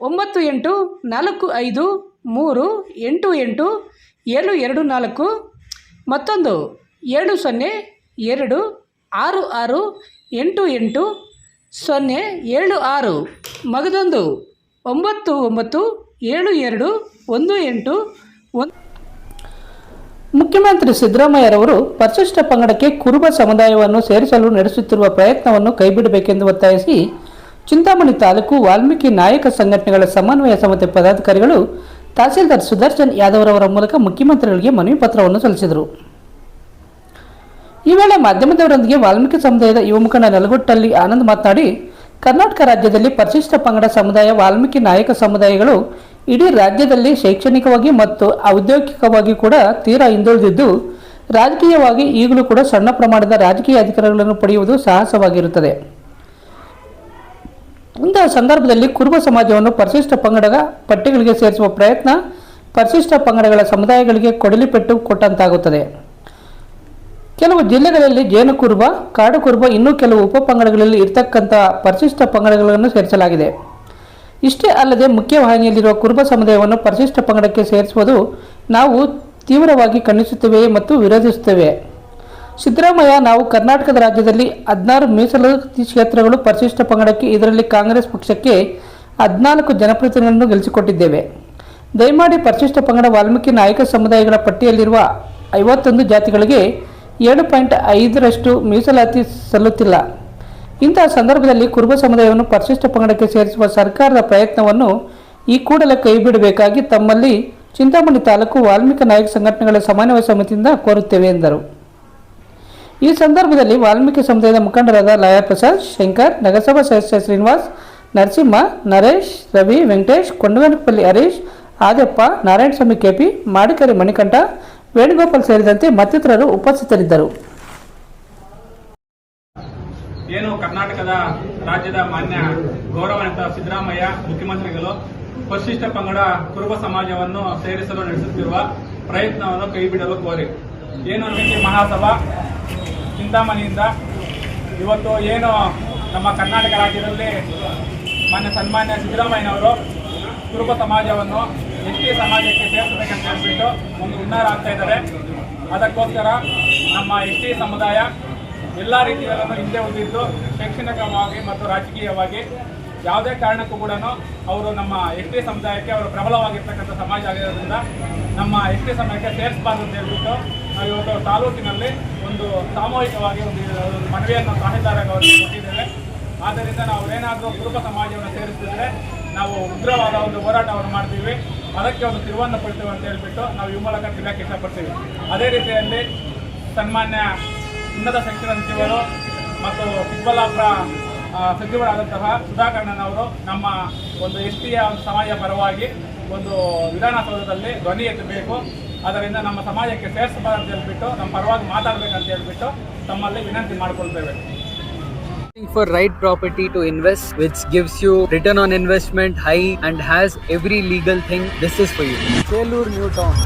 ಒಂಬತ್ತು ಎಂಟು ನಾಲ್ಕು ಐದು ಮೂರು ಎಂಟು ಎಂಟು ಏಳು ಎರಡು ನಾಲ್ಕು. ಮತ್ತೊಂದು ಏಳು ಸೊನ್ನೆ ಎರಡು ಆರು ಆರು ಎಂಟು ಎಂಟು ಸೊನ್ನೆ ಏಳು ಆರು. ಮಗದೊಂದು ಒಂಬತ್ತು ಒಂಬತ್ತು ಏಳು ಎರಡು ಒಂದು ಎಂಟು ಒಂದು. ಮುಖ್ಯಮಂತ್ರಿ ಸಿದ್ದರಾಮಯ್ಯರವರು ಪರಿಶಿಷ್ಟ ಪಂಗಡಕ್ಕೆ ಕುರುಬ ಸಮುದಾಯವನ್ನು ಸೇರಿಸಲು ನಡೆಸುತ್ತಿರುವ ಪ್ರಯತ್ನವನ್ನು ಕೈಬಿಡಬೇಕೆಂದು ಒತ್ತಾಯಿಸಿ ಚಿಂತಾಮಣಿ ತಾಲೂಕು ವಾಲ್ಮೀಕಿ ನಾಯಕ ಸಂಘಟನೆಗಳ ಸಮನ್ವಯ ಸಮಿತಿ ಪದಾಧಿಕಾರಿಗಳು ತಹಸೀಲ್ದಾರ್ ಸುದರ್ಶನ್ ಯಾದವ್ರವರ ಮೂಲಕ ಮುಖ್ಯಮಂತ್ರಿಗಳಿಗೆ ಮನವಿ ಪತ್ರವನ್ನು ಸಲ್ಲಿಸಿದರು. ಈ ವೇಳೆ ಮಾಧ್ಯಮದವರೊಂದಿಗೆ ವಾಲ್ಮೀಕಿ ಸಮುದಾಯದ ಯುವ ಮುಖಂಡ ನಲಗುಟ್ಟಲ್ಲಿ ಆನಂದ್ ಮಾತನಾಡಿ, ಕರ್ನಾಟಕ ರಾಜ್ಯದಲ್ಲಿ ಪರಿಶಿಷ್ಟ ಪಂಗಡ ಸಮುದಾಯ ವಾಲ್ಮೀಕಿ ನಾಯಕ ಸಮುದಾಯಗಳು ಇಡೀ ರಾಜ್ಯದಲ್ಲಿ ಶೈಕ್ಷಣಿಕವಾಗಿ ಮತ್ತು ಔದ್ಯೋಗಿಕವಾಗಿ ಕೂಡ ತೀರಾ ಹಿಂದುಳಿದಿದ್ದು, ರಾಜಕೀಯವಾಗಿ ಈಗಲೂ ಕೂಡ ಸಣ್ಣ ಪ್ರಮಾಣದ ರಾಜಕೀಯ ಅಧಿಕಾರಗಳನ್ನು ಪಡೆಯುವುದು ಸಾಹಸವಾಗಿರುತ್ತದೆ. ಇಂತಹ ಸಂದರ್ಭದಲ್ಲಿ ಕುರುಬ ಸಮಾಜವನ್ನು ಪರಿಶಿಷ್ಟ ಪಂಗಡದ ಪಟ್ಟಿಗಳಿಗೆ ಸೇರಿಸುವ ಪ್ರಯತ್ನ ಪರಿಶಿಷ್ಟ ಪಂಗಡಗಳ ಸಮುದಾಯಗಳಿಗೆ ಕೊಡಲಿಪೆಟ್ಟು ಕೊಟ್ಟಂತಾಗುತ್ತದೆ. ಕೆಲವು ಜಿಲ್ಲೆಗಳಲ್ಲಿ ಜೇನು ಕುರುಬ, ಕಾಡು ಕುರುಬ, ಇನ್ನೂ ಕೆಲವು ಉಪ ಪಂಗಡಗಳಲ್ಲಿ ಇರತಕ್ಕಂಥ ಪರಿಶಿಷ್ಟ ಪಂಗಡಗಳನ್ನು ಸೇರಿಸಲಾಗಿದೆ. ಇಷ್ಟೇ ಅಲ್ಲದೆ ಮುಖ್ಯವಾಹಿನಿಯಲ್ಲಿರುವ ಕುರುಬ ಸಮುದಾಯವನ್ನು ಪರಿಶಿಷ್ಟ ಪಂಗಡಕ್ಕೆ ಸೇರಿಸುವುದು ನಾವು ತೀವ್ರವಾಗಿ ಖಂಡಿಸುತ್ತೇವೆ ಮತ್ತು ವಿರೋಧಿಸುತ್ತೇವೆ. ಸಿದ್ದರಾಮಯ್ಯ, ನಾವು ಕರ್ನಾಟಕದ ರಾಜ್ಯದಲ್ಲಿ ಹದಿನಾರು ಮೀಸಲಾತಿ ಕ್ಷೇತ್ರಗಳು ಪರಿಶಿಷ್ಟ ಪಂಗಡಕ್ಕೆ, ಇದರಲ್ಲಿ ಕಾಂಗ್ರೆಸ್ ಪಕ್ಷಕ್ಕೆ ಹದಿನಾಲ್ಕು ಜನಪ್ರತಿನಿಧಿಗಳನ್ನು ಗೆಲ್ಲಿಸಿಕೊಟ್ಟಿದ್ದೇವೆ. ದಯಮಾಡಿ ಪರಿಶಿಷ್ಟ ಪಂಗಡ ವಾಲ್ಮೀಕಿ ನಾಯಕ ಸಮುದಾಯಗಳ ಪಟ್ಟಿಯಲ್ಲಿರುವ ಐವತ್ತೊಂದು ಜಾತಿಗಳಿಗೆ ಏಳು ಪಾಯಿಂಟ್ ಐದರಷ್ಟು ಮೀಸಲಾತಿ ಸಲ್ಲುತ್ತಿಲ್ಲ. ಇಂತಹ ಸಂದರ್ಭದಲ್ಲಿ ಕುರುಬ ಸಮುದಾಯವನ್ನು ಪರಿಶಿಷ್ಟ ಪಂಗಡಕ್ಕೆ ಸೇರಿಸುವ ಸರ್ಕಾರದ ಪ್ರಯತ್ನವನ್ನು ಈ ಕೂಡಲೇ ಕೈಬಿಡಬೇಕಾಗಿ ತಮ್ಮಲ್ಲಿ ಚಿಂತಾಮಣಿ ತಾಲೂಕು ವಾಲ್ಮೀಕಿ ನಾಯಕ ಸಂಘಟನೆಗಳ ಸಮನ್ವಯ ಸಮಿತಿಯಿಂದ ಕೋರುತ್ತೇವೆ ಎಂದರು. ಈ ಸಂದರ್ಭದಲ್ಲಿ ವಾಲ್ಮೀಕಿ ಸಮುದಾಯದ ಮುಖಂಡರಾದ ಲಯಾ ಪ್ರಸಾದ್, ಶಂಕರ್, ನಗರಸಭಾ ಸದಸ್ಯ ಶ್ರೀನಿವಾಸ್, ನರಸಿಂಹ, ನರೇಶ್, ರವಿ, ವೆಂಕಟೇಶ್ ಕೊಂಡವನಪಲ್ಲಿ ಹರೀಶ್ ಆದಪ್ಪ ನಾರಾಯಣಸ್ವಾಮಿ ಕೆಪಿ, ಮಾಡಿಕರಿ ಮಣಿಕಂಠ, ವೇಣುಗೋಪಾಲ್ ಸೇರಿದಂತೆ ಮತ್ತಿತರರು ಉಪಸ್ಥಿತರಿದ್ದರು. ಏನು ಕರ್ನಾಟಕದ ರಾಜ್ಯದ ಮಾನ್ಯ ಗೌರವಾನ್ವಿತ ಸಿದ್ದರಾಮಯ್ಯ ಮುಖ್ಯಮಂತ್ರಿಗಳು, ಪರಿಶಿಷ್ಟ ಪಂಗಡ ಕುರುಬ ಸಮಾಜವನ್ನು ಸೇರಿಸಲು ನಡೆಸುತ್ತಿರುವ ಪ್ರಯತ್ನವನ್ನು ಕೈಬಿಡಲು ಕೋರಿ. ಏನು ಮಹಾಸಭಾ? ಚಿಂತಾಮಣಿಯಿಂದ ಇವತ್ತು ಏನು ನಮ್ಮ ಕರ್ನಾಟಕ ರಾಜ್ಯದಲ್ಲಿ ಮಾನ್ಯ ಸನ್ಮಾನ್ಯ ಸಿದ್ದರಾಮಯ್ಯನವರು ಕುರುಬ ಸಮಾಜವನ್ನು ಎಸ್ ಟಿ ಸಮಾಜಕ್ಕೆ ಸೇರಿಸಬೇಕಂತ ಹೇಳ್ಬಿಟ್ಟು ಒಂದು ಹುನ್ನಾರ ಆಗ್ತಾ ಇದ್ದಾರೆ. ಅದಕ್ಕೋಸ್ಕರ ನಮ್ಮ ಎಸ್ ಟಿ ಸಮುದಾಯ ಎಲ್ಲ ರೀತಿಯಲ್ಲೂ ಹಿಂದೆ ಉಳಿದಿದ್ದು ಶೈಕ್ಷಣಿಕವಾಗಿ ಮತ್ತು ರಾಜಕೀಯವಾಗಿ ಯಾವುದೇ ಕಾರಣಕ್ಕೂ ಕೂಡ ಅವರು ನಮ್ಮ ಎಸ್ ಟಿ ಸಮುದಾಯಕ್ಕೆ ಅವರು ಪ್ರಬಲವಾಗಿರ್ತಕ್ಕಂಥ ಸಮಾಜ ಆಗಿರೋದ್ರಿಂದ ನಮ್ಮ ಎಸ್ ಟಿ ಸಮಯಕ್ಕೆ ಸೇರಿಸಬಾರ್ದು ಅಂತ ಹೇಳ್ಬಿಟ್ಟು ನಾವು ಇವತ್ತು ತಾಲೂಕಿನಲ್ಲಿ ಒಂದು ಸಾಮೂಹಿಕವಾಗಿ ಒಂದು ಮನವಿಯನ್ನು ತಹಸೀಲ್ದಾರ್ ಅವರಿಗೆ ಕೊಟ್ಟಿದ್ದೇವೆ. ಆದ್ದರಿಂದ ನಾವು ಏನಾದರೂ ಕುರುಬ ಸಮಾಜವನ್ನು ಸೇರಿಸಿದ್ರೆ ನಾವು ಉಗ್ರವಾದ ಒಂದು ಹೋರಾಟವನ್ನು ಮಾಡ್ತೀವಿ. ಅದಕ್ಕೆ ಒಂದು ತಿರುವನ್ನು ಪಡ್ತೀವಿ ಅಂತ ಹೇಳ್ಬಿಟ್ಟು ನಾವು ಈ ಮೂಲಕ ತಿಳಿಯಕ್ಕೆ ಇಷ್ಟಪಡ್ತೀವಿ. ಅದೇ ರೀತಿಯಲ್ಲಿ ಸನ್ಮಾನ್ಯ ಉನ್ನತ ಶಿಕ್ಷಣ ಸಚಿವರು ಮತ್ತು ಚಿಕ್ಕಬಳ್ಳಾಪುರ ಸಚಿವರಾದಂತಹ ಸುಧಾಕರ್ಣನ್ ಅವರು ನಮ್ಮ ಒಂದು ಎಸ್ ಟಿಯ ಸಮಾಜ ಪರವಾಗಿ ಒಂದು ವಿಧಾನಸೌಧದಲ್ಲಿ ಧ್ವನಿ ಎತ್ತಬೇಕು. ಅದರಿಂದ ನಮ್ಮ ಸಮಾಜಕ್ಕೆ ಸೇರಿಸಬಾರ್ದು ಅಂತ ಹೇಳ್ಬಿಟ್ಟು ನಮ್ಮ ಪರವಾಗಿ ಮಾತಾಡಬೇಕಂತ ಹೇಳ್ಬಿಟ್ಟು ತಮ್ಮಲ್ಲಿ ವಿನಂತಿ ಮಾಡಿಕೊಳ್ತೇವೆ. For right property to invest which gives you return on investment high and has every legal thing this is for you. Chelur New Town.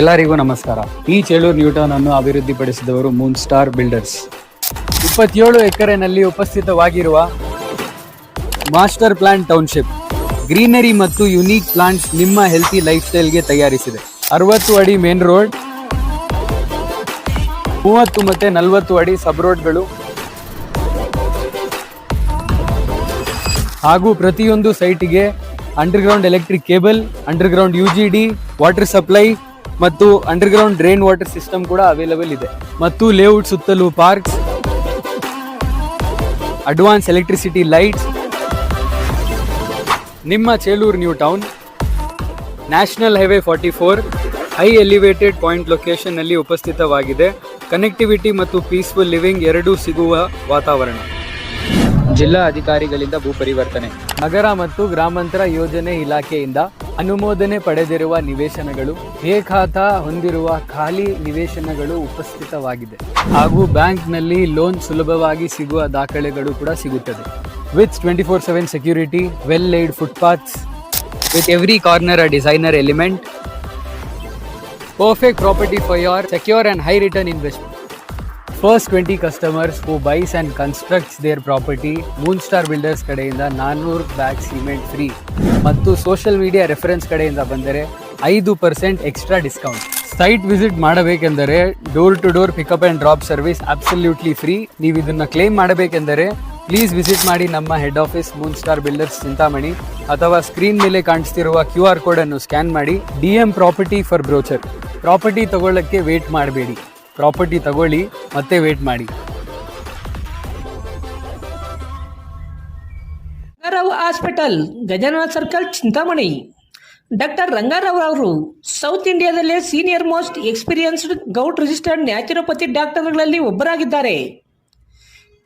ಎಲ್ಲರಿಗೂ ನಮಸ್ಕಾರ. ಈ ಚೇಳೂರು ನ್ಯೂಟನ್ ಅನ್ನು ಅಭಿವೃದ್ಧಿಪಡಿಸಿದವರು ಮೂನ್ ಸ್ಟಾರ್ ಬಿಲ್ಡರ್ಸ್ ಇಪ್ಪತ್ತೇಳು ಎಕರೆನಲ್ಲಿ ಉಪಸ್ಥಿತವಾಗಿರುವ ಮಾಸ್ಟರ್ ಪ್ಲಾನ್ ಟೌನ್ಶಿಪ್ ಗ್ರೀನರಿ ಮತ್ತು unique plants ನಿಮ್ಮ healthy life ಸ್ಟೈಲ್ಗೆ ತಯಾರಿಸಿದೆ. ಅರವತ್ತು ಅಡಿ ಮೇನ್ ರೋಡ್, ಮೂವತ್ತು ಮತ್ತೆ ನಲವತ್ತು ಅಡಿ ಸಬ್ ರೋಡ್ಗಳು ಹಾಗೂ ಪ್ರತಿಯೊಂದು ಸೈಟಿಗೆ underground electric cable, underground U G D, water supply ಮತ್ತು ಅಂಡರ್ಗ್ರೌಂಡ್ ಡ್ರೈನ್ ವಾಟರ್ ಸಿಸ್ಟಮ್ ಕೂಡ ಅವೈಲಬಲ್ ಇದೆ. ಮತ್ತು ಲೇಔಟ್ ಸುತ್ತಲೂ ಪಾರ್ಕ್ಸ್, ಅಡ್ವಾನ್ಸ್ ಎಲೆಕ್ಟ್ರಿಸಿಟಿ ಲೈಟ್ಸ್ ನಿಮ್ಮ Chelur new town national highway forty four high elevated point ಲೊಕೇಶನ್ನಲ್ಲಿ ಉಪಸ್ಥಿತವಾಗಿದೆ. ಕನೆಕ್ಟಿವಿಟಿ ಮತ್ತು ಪೀಸ್ಫುಲ್ ಲಿವಿಂಗ್ ಎರಡೂ ಸಿಗುವ ವಾತಾವರಣ. ಜಿಲ್ಲಾ ಅಧಿಕಾರಿಗಳಿಂದ ಭೂ ಪರಿವರ್ತನೆ ನಗರ ಮತ್ತು ಗ್ರಾಮಾಂತರ ಯೋಜನೆ ಇಲಾಖೆಯಿಂದ ಅನುಮೋದನೆ ಪಡೆದಿರುವ ನಿವೇಶನಗಳು ಖಾತ ಹೊಂದಿರುವ ಖಾಲಿ ನಿವೇಶನಗಳು ಉಪಸ್ಥಿತವಾಗಿದೆ. ಹಾಗೂ ಬ್ಯಾಂಕ್ನಲ್ಲಿ ಲೋನ್ ಸುಲಭವಾಗಿ ಸಿಗುವ ದಾಖಲೆಗಳು ಕೂಡ ಸಿಗುತ್ತದೆ. Twenty seven security well laid footpaths with every corner a designer element perfect property for your secure and high return investment. First 20 customers buys and constructs their property Moon Star Builders ಕಡೆಯಿಂದ ನಾನ್ನೂರು bag cement free ಮತ್ತು social media reference ಕಡೆಯಿಂದ ಬಂದರೆ ಐದು percent extra discount site visit ಮಾಡಬೇಕೆಂದರೆ door to door pickup and drop service absolutely free ನೀವು ಇದನ್ನು claim ಮಾಡಬೇಕೆಂದರೆ ಪ್ಲೀಸ್ ವಿಸಿಟ್ ಮಾಡಿ ನಮ್ಮ head office Moon Star Builders Chintamani, ಅಥವಾ ಸ್ಕ್ರೀನ್ ಮೇಲೆ ಕಾಣಿಸ್ತಿರುವ ಕ್ಯೂ ಆರ್ ಕೋಡ್ ಅನ್ನು ಸ್ಕ್ಯಾನ್ ಮಾಡಿ D M property for brochure property ತಗೊಳ್ಳಕ್ಕೆ wait ಮಾಡಬೇಡಿ. ಪ್ರಾಪರ್ಟಿ ತಗೊಳ್ಳಿ, ಮತ್ತೆ ವೇಟ್ ಮಾಡಿ. Rangarao hospital, Gajanana circle, Chintamani. Doctor Rangarao ಅವರು south ಇಂಡಿಯಾದಲ್ಲೇ senior most experienced govt registered naturopathy ಡಾಕ್ಟರ್ಗಳಲ್ಲಿ ಒಬ್ಬರಾಗಿದ್ದಾರೆ.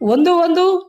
ಒಂದು ಒಂದು